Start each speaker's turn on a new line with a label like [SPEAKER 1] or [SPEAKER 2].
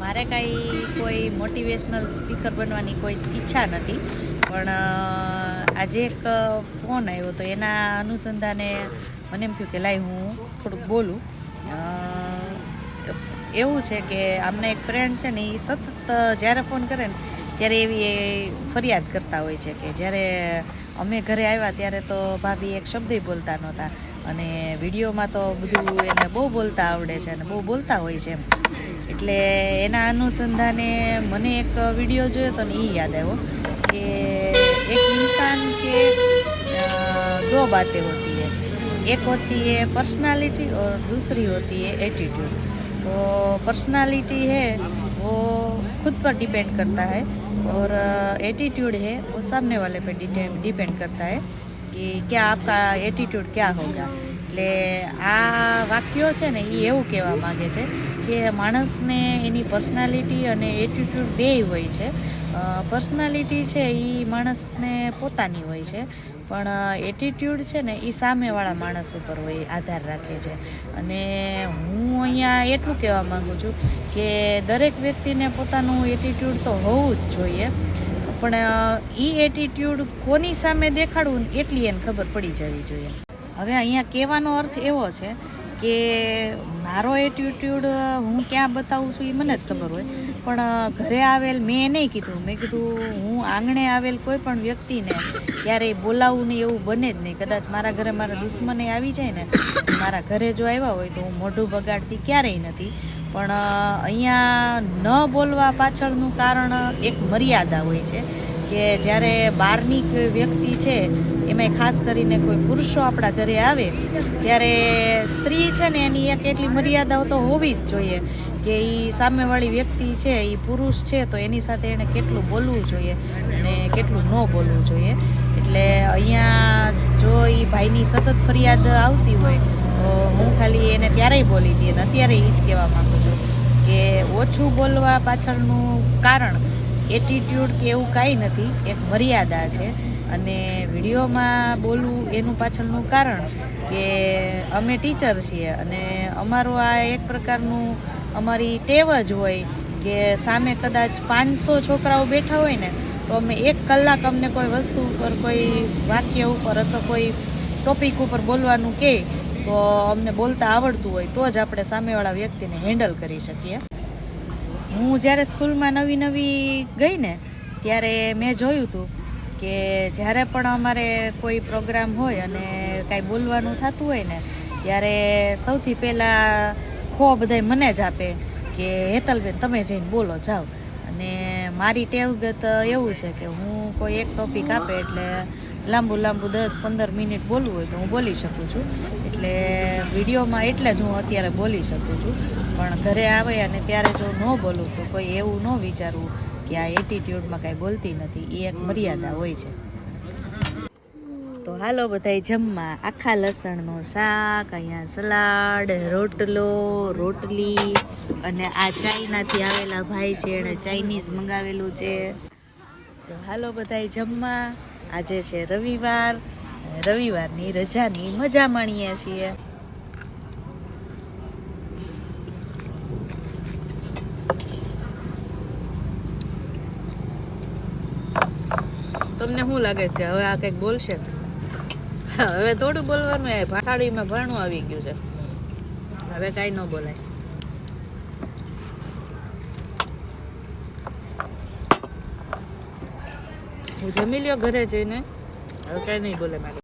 [SPEAKER 1] મારે કાંઈ કોઈ મોટિવેશનલ સ્પીકર બનવાની કોઈ ઈચ્છા નથી, પણ આજે એક ફોન આવ્યો તો એના અનુસંધાને મને એમ થયું કે લાઈ હું થોડુંક બોલું. એવું છે કે આમને એક ફ્રેન્ડ છે ને એ સતત જ્યારે ફોન કરે ને ત્યારે એવી એ ફરિયાદ કરતા હોય છે કે જ્યારે અમે ઘરે આવ્યા ત્યારે તો ભાભી એક શબ્દ બોલતા નહોતા અને વિડીયોમાં તો બધું એને બહુ બોલતા આવડે છે અને બહુ બોલતા હોય છે એમ. એટલે એના અનુસંધાને મને એક વિડીયો જોયો તો ને એ યાદ આવ્યો કે એક इंसान के अ, दो बातें होती है एक होती है पर्सनालिटी और दूसरी होती है एटीट्यूड तो पर्सनालिटी है वो खुद पर डिपेंड करता है और एटीट्यूड है वो सामने वाले पे डिपेंड करता है कि क्या आपका एटीट्यूड क्या होगा એટલે આ વાક્યો છે ને એ એવું કહેવા માગે છે કે માણસને એની પર્સનાલિટી અને એટીટ્યૂડ બેય હોય છે. પર્સનાલિટી છે એ માણસને પોતાની હોય છે, પણ એટીટ્યૂડ છે ને એ સામેવાળા માણસ ઉપર હોય, આધાર રાખે છે. અને હું અહીંયા એટલું કહેવા માગું છું કે દરેક વ્યક્તિને પોતાનું એટીટ્યૂડ તો હોવું જ જોઈએ, પણ એ એટીટ્યૂડ કોની સામે દેખાડવું એટલી એને ખબર પડી જવી જોઈએ. હવે અહીંયા કહેવાનો અર્થ એવો છે કે મારો એટ્યુટ્યુડ હું ક્યાં બતાવું છું એ મને જ ખબર હોય. પણ ઘરે આવેલ મેં નહીં કીધું. મેં કીધું, હું આંગણે આવેલ કોઈ પણ વ્યક્તિને ક્યારેય બોલાવવું નહીં એવું બને જ નહીં. કદાચ મારા ઘરે મારા દુશ્મને આવી જાય ને, મારા ઘરે જો આવ્યા હોય તો હું મોઢું બગાડતી ક્યારેય નથી. પણ અહીંયા ન બોલવા પાછળનું કારણ એક મર્યાદા હોય છે. કે જ્યારે બહારની કોઈ વ્યક્તિ છે, એમાંય ખાસ કરીને કોઈ પુરુષો આપણા ઘરે આવે, ત્યારે સ્ત્રી છે ને એની એક એટલી મર્યાદાઓ તો હોવી જ જોઈએ કે એ સામેવાળી વ્યક્તિ છે એ પુરુષ છે, તો એની સાથે એણે કેટલું બોલવું જોઈએ અને કેટલું ન બોલવું જોઈએ. એટલે અહીંયા જો એ ભાઈની સતત ફરિયાદ આવતી હોય, તો હું ખાલી એને ત્યારેય બોલી દઈએ અને અત્યારે એ જ કહેવા માગું છું કે ઓછું બોલવા પાછળનું કારણ એટીટ્યૂડ કે એવું કાંઈ નથી, એક મર્યાદા છે. અને વિડીયોમાં બોલવું એનું પાછળનું કારણ કે અમે ટીચર છીએ અને અમારું આ એક પ્રકારનું અમારી ટેવ જ હોય કે સામે કદાચ પાંચસો છોકરાઓ બેઠા હોય ને, તો અમે એક કલાક અમને કોઈ વસ્તુ ઉપર, કોઈ વાક્ય ઉપર અથવા કોઈ ટોપિક ઉપર બોલવાનું કહે તો અમને બોલતા આવડતું હોય, તો જ આપણે સામેવાળા વ્યક્તિને હેન્ડલ કરી શકીએ. હું જ્યારે સ્કૂલમાં નવી નવી ગઈ ને, ત્યારે મેં જોયું હતું કે જ્યારે પણ અમારે કોઈ પ્રોગ્રામ હોય અને કાંઈ બોલવાનું થતું હોય ને, ત્યારે સૌથી પહેલાં ખો બધાય મને જ આપે કે, હેતલબેન, તમે જઈને બોલો, જાઓ. અને મારી ટેવગત એવું છે કે હું કોઈ એક ટોપિક આપે એટલે લાંબુ લાંબુ દસ પંદર મિનિટ બોલવું હોય તો હું બોલી શકું છું. એટલે વિડીયોમાં એટલે જ હું અત્યારે બોલી શકું છું. પણ ઘરે આવે અને ત્યારે જો ન બોલું તો કોઈ એવું ન વિચારવું કે આ એટીટ્યૂડમાં કાંઈ બોલતી નથી. એ એક મર્યાદા હોય છે. તો હાલો બધાય જમવા. આખા લસણનું શાક, અહીંયા સલાડ, રોટલો, રોટલી અને આ ચાઇનાથી આવેલા ભાઈ છે, એણે ચાઇનીઝ મંગાવેલું છે. તો હાલો બધાય જમવા. આજે છે રવિવાર. રવિવારની રજાની મજા માણીએ છીએ. તમને શું લાગે છે હવે આ કંઈક બોલશે? હવે થોડું બોલવાનું એ ભાટાડીમાં ભરણું આવી ગયું છે. હવે કાંઈ ન બોલાય. હું જમી લ્યો ઘરે જઈને. હવે કાંઈ નહીં બોલે મારે.